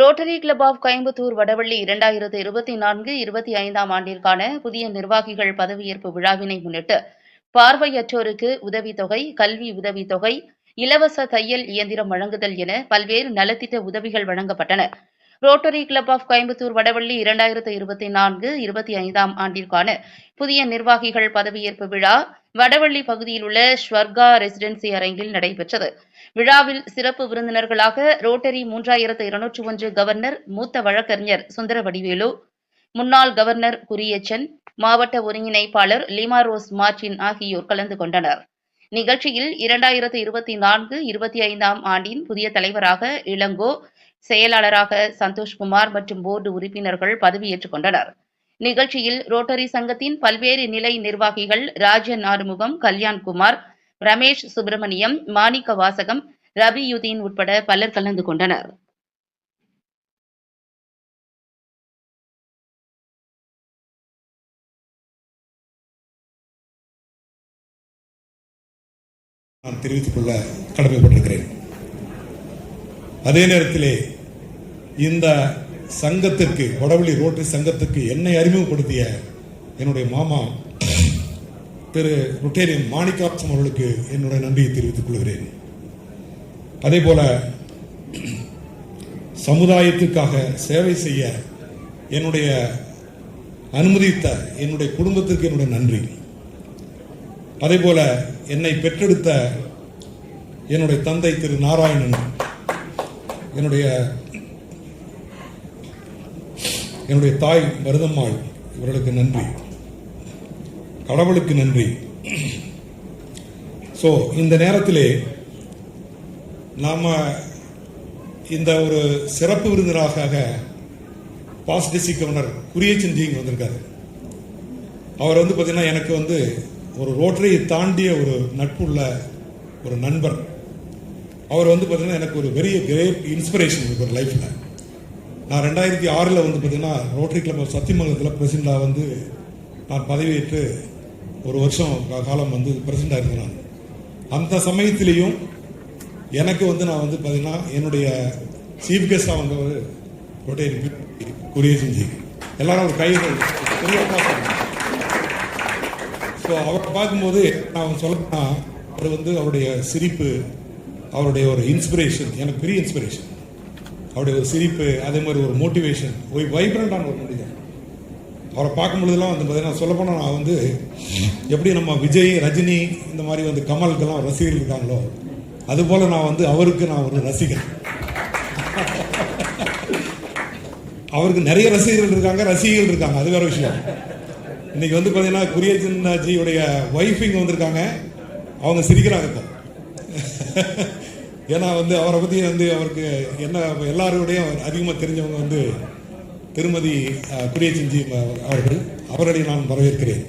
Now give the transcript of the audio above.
Rotary club of Coimbatore Vadavalli இரண்டாயிரத்து இருபத்தி நான்கு இருபத்தி ஐந்தாம் ஆண்டிற்கான புதிய நிர்வாகிகள் பதவியேற்பு விழாவினை முன்னிட்டு பார்வையற்றோருக்கு உதவித்தொகை கல்வி உதவித்தொகை இலவச தையல் இயந்திரம் வழங்குதல் என பல்வேறு நலத்திட்ட உதவிகள் வழங்கப்பட்டன. Rotary club of Coimbatore Vadavalli இரண்டாயிரத்து இருபத்தி நான்கு இருபத்தி ஐந்தாம் ஆண்டிற்கான புதிய நிர்வாகிகள் பதவியேற்பு விழா வடவள்ளி பகுதியில் உள்ள ஸ்வர்கா ரெசிடென்சி அரங்கில் நடைபெற்றது. விழாவில் சிறப்பு விருந்தினர்களாக ரோட்டரி மூன்றாயிரத்து இருநூற்று ஒன்று கவர்னர் மூத்த வழக்கறிஞர் சுந்தர வடிவேலு முன்னாள் கவர்னர் குரியச்சன் மாவட்ட ஒருங்கிணைப்பாளர் லிமா ரோஸ் மார்டின் ஆகியோர் கலந்து கொண்டனர். நிகழ்ச்சியில் இரண்டாயிரத்து இருபத்தி நான்கு இருபத்தி ஐந்தாம் ஆண்டின் புதிய தலைவராக இளங்கோ செயலாளராக சந்தோஷ்குமார் மற்றும் போர்டு உறுப்பினர்கள் பதவியேற்றுக் கொண்டனர். நிகழ்ச்சியில் ரோட்டரி சங்கத்தின் பல்வேறு நிலை நிர்வாகிகள் ராஜன் ஆறுமுகம் கல்யாண்குமார் ரமேஷ் சுப்பிரமணியம் மாணிக்க வாசகம் ரபியுதீன் உட்பட பலர் கலந்து கொண்டனர். நான் தெரிவித்துக் கொள்ள கடமைப்பட்டிருக்கிறேன். அதே நேரத்திலே இந்த சங்கத்திற்கு வடவழி ரோட்டரி சங்கத்துக்கு என்னை அறிமுகப்படுத்திய என்னுடைய மாமா திரு ரொட்டேரியன் மாணிக்காப்சம் அவர்களுக்கு என்னுடைய நன்றியை தெரிவித்துக் கொள்கிறேன். அதே போல சமுதாயத்துக்காக சேவை செய்ய என்னுடைய அனுமதித்த என்னுடைய குடும்பத்திற்கு என்னுடைய நன்றி. அதே போல என்னை பெற்றெடுத்த என்னுடைய தந்தை திரு நாராயணன் என்னுடைய என்னுடைய தாய் மருதம்மாள் இவர்களுக்கு நன்றி. கடவுளுக்கு நன்றி. ஸோ இந்த நேரத்திலே நாம் இந்த ஒரு சிறப்பு விருந்தினராக பாசிட்டிசி கவர்னர் குரியச்சன் ஜி வந்திருக்காரு. அவர் வந்து பார்த்தீங்கன்னா எனக்கு வந்து ஒரு ரோட்டரியை தாண்டிய ஒரு நட்புள்ள ஒரு நண்பர். அவர் வந்து பார்த்தீங்கன்னா எனக்கு ஒரு பெரிய கிரேட் இன்ஸ்பிரேஷன் ஒரு லைஃப்பில் நான் ரெண்டாயிரத்தி ஆறில் வந்து பார்த்தீங்கன்னா ரோட்டரி கிளப் ஆஃப் சத்தியமங்கலத்தில் பிரசிடண்டாக வந்து நான் பதவியேற்று ஒரு வருஷம் காலம் வந்து பிரசிடண்டாக இருக்கிறாங்க அந்த சமயத்திலையும் எனக்கு வந்து நான் வந்து பார்த்தீங்கன்னா என்னுடைய சீஃப் கெஸ்டாக வந்தவர் குரிய செஞ்சு எல்லாரும் ஒரு கைகள் ஸோ அவரை பார்க்கும்போது நான் சொல்லணும்னா அவர் வந்து அவருடைய சிரிப்பு அவருடைய ஒரு இன்ஸ்பிரேஷன் எனக்கு பெரிய இன்ஸ்பிரேஷன் அவருடைய ஒரு சிரிப்பு அதே மாதிரி ஒரு மோட்டிவேஷன் ஒரு வைப்ரண்டான ஒரு மனிதன். அவரை பார்க்கும்பொழுதுலாம் வந்து பார்த்தீங்கன்னா சொல்லப்போனால் நான் வந்து எப்படி நம்ம விஜய் ரஜினி இந்த மாதிரி வந்து கமலுக்கெல்லாம் ரசிகர்கள் இருக்காங்களோ அதுபோல் நான் வந்து அவருக்கு நான் ஒரு ரசிகன். அவருக்கு நிறைய ரசிகர்கள் இருக்காங்க ரசிகர்கள் இருக்காங்க அது வேற விஷயம். இன்னைக்கு வந்து பார்த்தீங்கன்னா குரியச்சந்தாஜியுடைய ஒய்ஃப் இங்கே வந்திருக்காங்க. அவங்க சிரிக்கிறாங்க இப்போ. ஏன்னா வந்து அவரை பற்றி வந்து அவருக்கு என்ன எல்லாருடையும் அதிகமாக தெரிஞ்சவங்க வந்து திருமதி குரியசிஞ்சி அவர்கள் அவர்களை நான் வரவேற்கிறேன்.